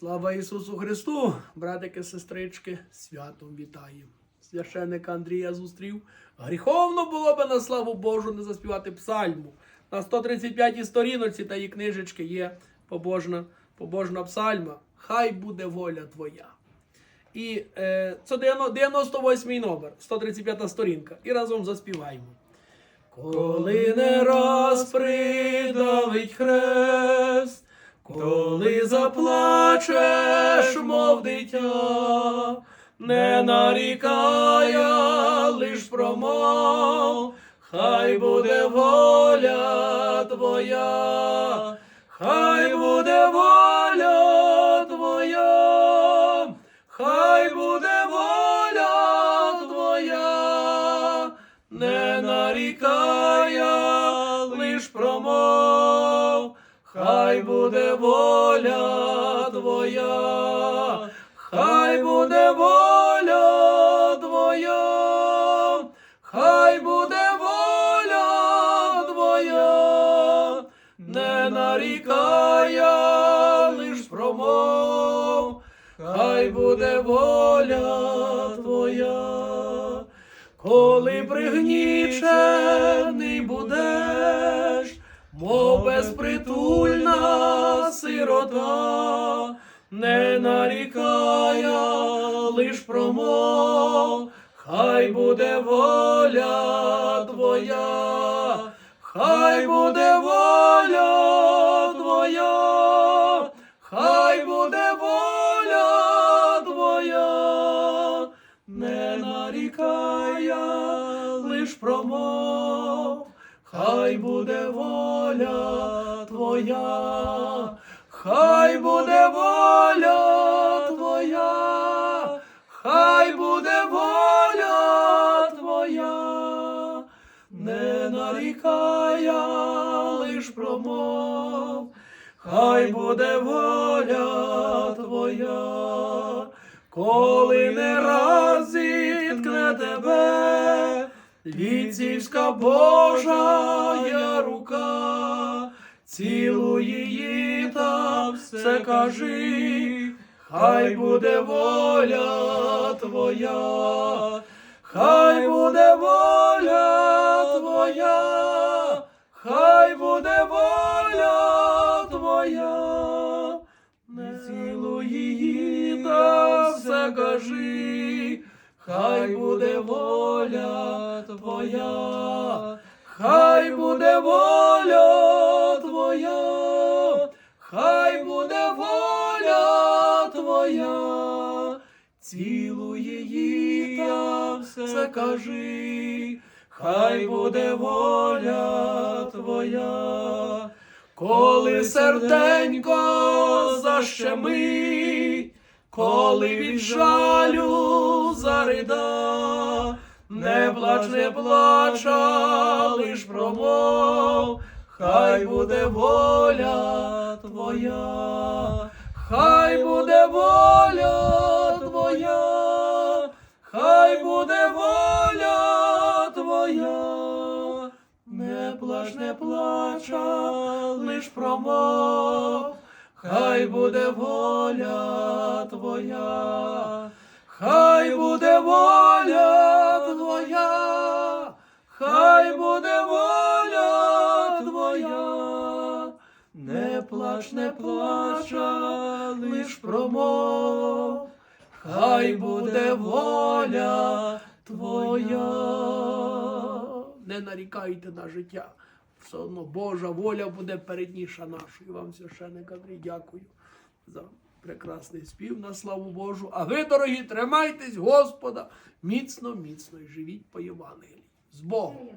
Слава Ісусу Христу, братики, сестрички, святом вітаю. Священника Андрія зустрів. Гріховно було би на славу Божу не заспівати псальму. На 135 сторіночці та її книжечки є побожна, побожна псальма. Хай буде воля твоя. І е, це 98-й номер, 135 сторінка. І разом заспіваємо. Коли не раз не нарікає, лиш промов, хай буде воля твоя, хай буде воля твоя, хай буде воля твоя, не нарікає, лиш промов, хай буде воля твоя, хай буде воля хай буде воля твоя, не нарікає, лиш промов, хай буде воля твоя. Коли пригнічений будеш, мов безпритульна сирота, не нарікає, лиш промов, хай буде воля твоя, хай буде воля твоя, хай буде воля твоя, не нарікає, лиш промов, хай буде воля твоя, хай буде воля твоя, хай буде воля не нарікає, лиш промов, хай буде воля твоя, коли не раз зіткне тебе, віцівська Божа рука, цілуй її та все кажи, хай буде воля твоя, хай буде воля цілуй її та все кажи, хай буде воля твоя, хай буде воля твоя, хай буде воля твоя, цілуй її та все кажи, хай буде воля твоя, коли серденько защемить, коли від жалю зарида, не плач, не плача, лиш промов, хай буде воля твоя, хай буде воля твоя, хай буде воля плач, не плача, лиш промов, хай буде воля твоя, хай буде воля твоя, хай буде воля твоя, не плач, не плача, лиш промов, хай буде воля твоя. Не нарікайте на життя. Все одно Божа воля буде передніша нашої. Вам священник Андрій, дякую за прекрасний спів на славу Божу. А ви, дорогі, тримайтесь Господа міцно, міцно і живіть по Євангелії. З Богом!